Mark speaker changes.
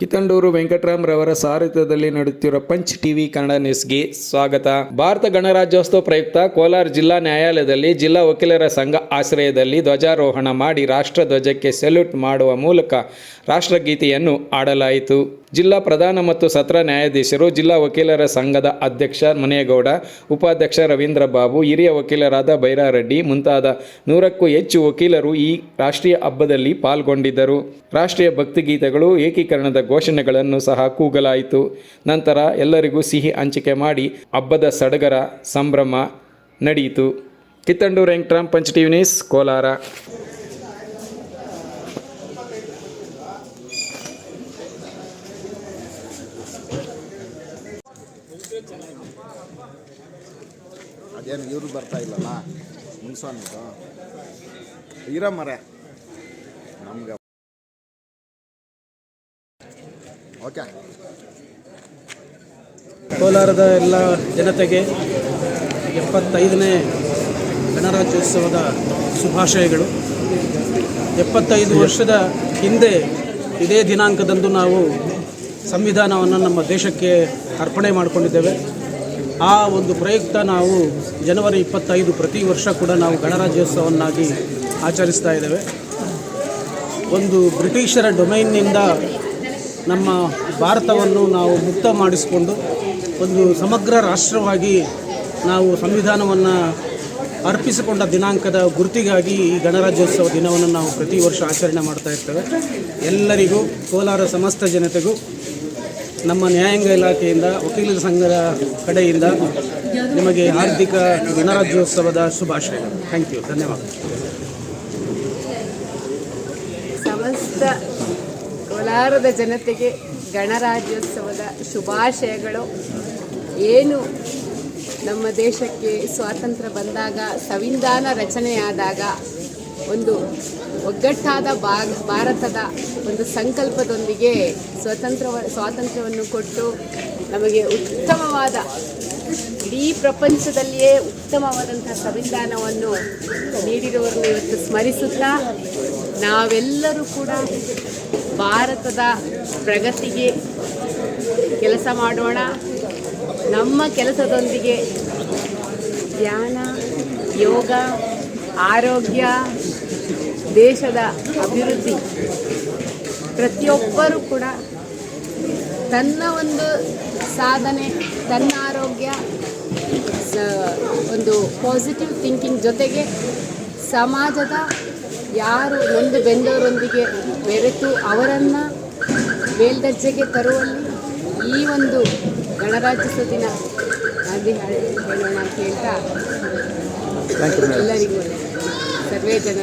Speaker 1: ಕಿತ್ತಂಡೂರು ವೆಂಕಟರಾಮ್ರವರ ಸಾರಥ್ಯದಲ್ಲಿ ನಡೆಯುತ್ತಿರುವ punch TV Kannada ನ್ಯೂಸ್ಗೆ ಸ್ವಾಗತ. ಭಾರತ ಗಣರಾಜ್ಯೋತ್ಸವ ಪ್ರಯುಕ್ತ ಕೋಲಾರ ಜಿಲ್ಲಾ ನ್ಯಾಯಾಲಯದಲ್ಲಿ ಜಿಲ್ಲಾ ವಕೀಲರ ಸಂಘ ಆಶ್ರಯದಲ್ಲಿ ಧ್ವಜಾರೋಹಣ ಮಾಡಿ ರಾಷ್ಟ್ರ ಧ್ವಜಕ್ಕೆ ಸೆಲ್ಯೂಟ್ ಮಾಡುವ ಮೂಲಕ ರಾಷ್ಟ್ರಗೀತೆಯನ್ನು ಆಡಲಾಯಿತು ಜಿಲ್ಲಾ ಪ್ರಧಾನ ಮತ್ತು ಸತ್ರ ನ್ಯಾಯಾಧೀಶರು, ಜಿಲ್ಲಾ ವಕೀಲರ ಸಂಘದ ಅಧ್ಯಕ್ಷ ಮನೇಗೌಡ ಉಪಾಧ್ಯಕ್ಷ ರವೀಂದ್ರ ಬಾಬು, ಹಿರಿಯ ವಕೀಲರಾದ ಬೈರಾರೆಡ್ಡಿ ಮುಂತಾದ ನೂರಕ್ಕೂ ಹೆಚ್ಚು ವಕೀಲರು ಈ ರಾಷ್ಟ್ರೀಯ ಹಬ್ಬದಲ್ಲಿ ಪಾಲ್ಗೊಂಡಿದ್ದರು. ರಾಷ್ಟ್ರೀಯ ಭಕ್ತಿಗೀತೆಗಳು ಏಕೀಕರಣದ ಘೋಷಣೆಗಳನ್ನು ಸಹ ಕೂಗಲಾಯಿತು. ನಂತರ ಎಲ್ಲರಿಗೂ ಸಿಹಿ ಹಂಚಿಕೆ ಮಾಡಿ ಹಬ್ಬದ ಸಡಗರ, ಸಂಭ್ರಮ ನಡೆಯಿತು. ಕಿತ್ತಂಡೂರು ವೆಂಕಟರಾಮ್ ಪಂಚ ಟಿವಿ ನ್ಯೂಸ್, ಕೋಲಾರ.
Speaker 2: ಅದೇನು, ಇವರು ಬರ್ತಾ ಇಲ್ಲಲ್ಲ? ಮುನ್ಸೋನ್ದು ಇರೋ ಮರೆ. ನಮ್ಗೆ ಓಕೆ.
Speaker 3: ಕೋಲಾರದ ಎಲ್ಲ ಜನತೆಗೆ ಎಪ್ಪತ್ತೈದನೇ ಗಣರಾಜ್ಯೋತ್ಸವದ ಶುಭಾಶಯಗಳು. ಎಪ್ಪತ್ತೈದು ವರ್ಷದ ಹಿಂದೆ ಇದೇ ದಿನಾಂಕದಂದು ನಾವು ಸಂವಿಧಾನವನ್ನು ನಮ್ಮ ದೇಶಕ್ಕೆ ಅರ್ಪಣೆ ಮಾಡಿಕೊಂಡಿದ್ದೇವೆ. ಆ ಒಂದು ಪ್ರಯುಕ್ತ ನಾವು ಜನವರಿ ಇಪ್ಪತ್ತೈದು ಪ್ರತಿ ವರ್ಷ ಕೂಡ ನಾವು ಗಣರಾಜ್ಯೋತ್ಸವನ್ನಾಗಿ ಆಚರಿಸ್ತಾ ಇದ್ದೇವೆ. ಒಂದು ಬ್ರಿಟಿಷರ ಡೊಮೈನ್ನಿಂದ ನಮ್ಮ ಭಾರತವನ್ನು ನಾವು ಮುಕ್ತ ಮಾಡಿಸಿಕೊಂಡು, ಒಂದು ಸಮಗ್ರ ರಾಷ್ಟ್ರವಾಗಿ ನಾವು ಸಂವಿಧಾನವನ್ನು ಅರ್ಪಿಸಿಕೊಂಡ ದಿನಾಂಕದ ಗುರುತಿಗಾಗಿ ಈ ಗಣರಾಜ್ಯೋತ್ಸವ ದಿನವನ್ನು ನಾವು ಪ್ರತಿ ವರ್ಷ ಆಚರಣೆ ಮಾಡ್ತಾ ಇರ್ತೇವೆ. ಎಲ್ಲರಿಗೂ ಕೋಲಾರ ಸಮಸ್ತ ಜನತೆಗೂ ನಮ್ಮ ನ್ಯಾಯಾಂಗ ಇಲಾಖೆಯಿಂದ, ವಕೀಲರ ಸಂಘದ ಕಡೆಯಿಂದ ನಿಮಗೆ ಹಾರ್ದಿಕ ಗಣರಾಜ್ಯೋತ್ಸವದ ಶುಭಾಶಯಗಳು ಥ್ಯಾಂಕ್ ಯು ಧನ್ಯವಾದ.
Speaker 4: ಸಮಸ್ತ ಕೋಲಾರದ ಜನತೆಗೆ ಗಣರಾಜ್ಯೋತ್ಸವದ ಶುಭಾಶಯಗಳು. ಏನು ನಮ್ಮ ದೇಶಕ್ಕೆ ಸ್ವಾತಂತ್ರ್ಯ ಬಂದಾಗ, ಸಂವಿಧಾನ ರಚನೆಯಾದಾಗ ಒಂದು ಒಗ್ಗಟ್ಟಾದ ಭಾರತದ ಒಂದು ಸಂಕಲ್ಪದೊಂದಿಗೆ ಸ್ವತಂತ್ರ ಸ್ವಾತಂತ್ರ್ಯವನ್ನು ಕೊಟ್ಟು ನಮಗೆ ಉತ್ತಮವಾದ ಇಡೀ ಪ್ರಪಂಚದಲ್ಲಿಯೇ ಉತ್ತಮವಾದಂತಹ ಸಂವಿಧಾನವನ್ನು ನೀಡಿರುವವರನ್ನು ಇವತ್ತು ಸ್ಮರಿಸುತ್ತಾ ನಾವೆಲ್ಲರೂ ಕೂಡ ಭಾರತದ ಪ್ರಗತಿಗೆ ಕೆಲಸ ಮಾಡೋಣ. ನಮ್ಮ ಕೆಲಸದೊಂದಿಗೆ ಧ್ಯಾನ, ಯೋಗ, ಆರೋಗ್ಯ ದೇಶದ ಅಭಿವೃದ್ಧಿ. ಪ್ರತಿಯೊಬ್ಬರೂ ಕೂಡ ತನ್ನ ಒಂದು ಸಾಧನೆ ತನ್ನ ಆರೋಗ್ಯ ಒಂದು ಪಾಸಿಟಿವ್ ಥಿಂಕಿಂಗ್ ಜೊತೆಗೆ ಸಮಾಜದ ಯಾರು ಒಂದು ಬೆಂದವರೊಂದಿಗೆ ಬೆರೆತು ಅವರನ್ನು ಮೇಲ್ದರ್ಜೆಗೆ ತರುವಲ್ಲಿ ಈ ಒಂದು ಗಣರಾಜ್ಯೋತ್ಸವ ದಿನ ಅಲ್ಲಿ ಹೇಳೋಣ ಅಂತ ಹೇಳ್ತಾ ಎಲ್ಲರಿಗೂ ಸರ್ವೇ ಜನ.